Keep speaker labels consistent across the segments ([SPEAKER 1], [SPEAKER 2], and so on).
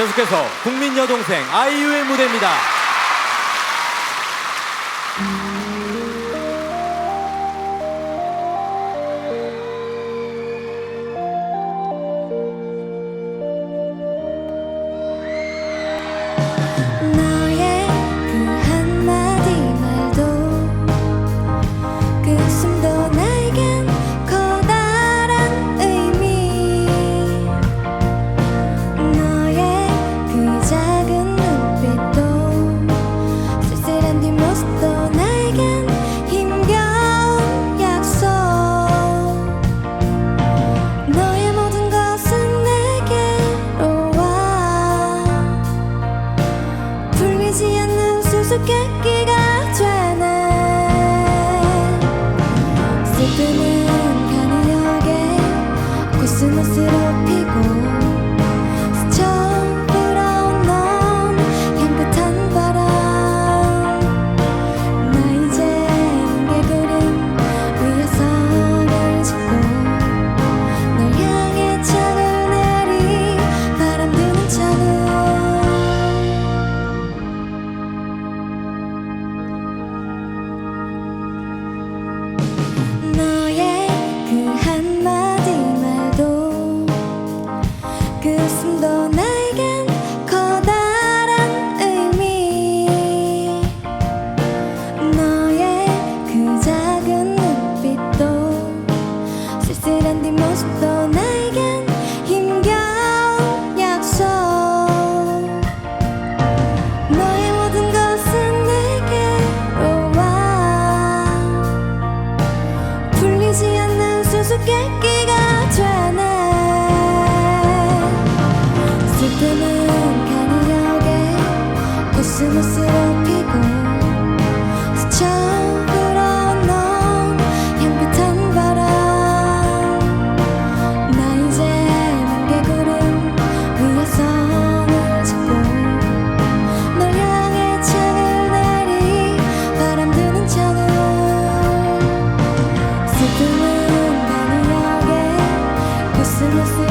[SPEAKER 1] 계속해서 국민 여동생 아이유의 무대입니다.
[SPEAKER 2] 피고 스쳐 불어온 넌 향긋한 바람. 나 이제 개구름 위에 선을 짓고 널 향해 차를 내리 바람 드는 차는 너의 그 한마디 말도 그 숨도 나에겐 커다란 의미. 너의 그 작은 눈빛도 쓸쓸한 뒷모습도 나에겐 힘겨운 약속. 너의 모든 것은 내게로 와. 풀리지 않는 수수께끼가 되네 슬픔은 가늘하게 코스모스로 피고 스쳐 불어온 넌 향긋한 바람. 나 이제 뭉게구름 위에 선을 짓고 널 향해 차를 내리 바람 드는 차는 슬픔은 가늘하게 코스모스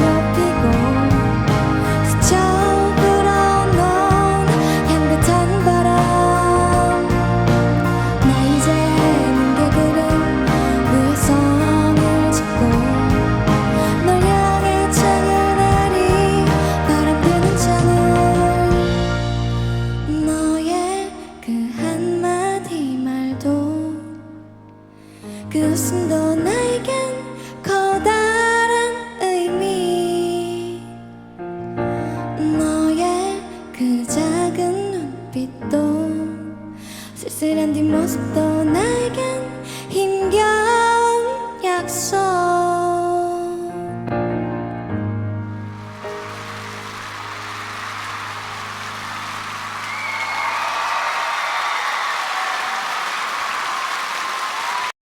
[SPEAKER 2] 그 웃음도 나에겐 커다란 의미. 너의 그 작은 눈빛도 쓸쓸한 뒷모습도 나에겐 힘겨운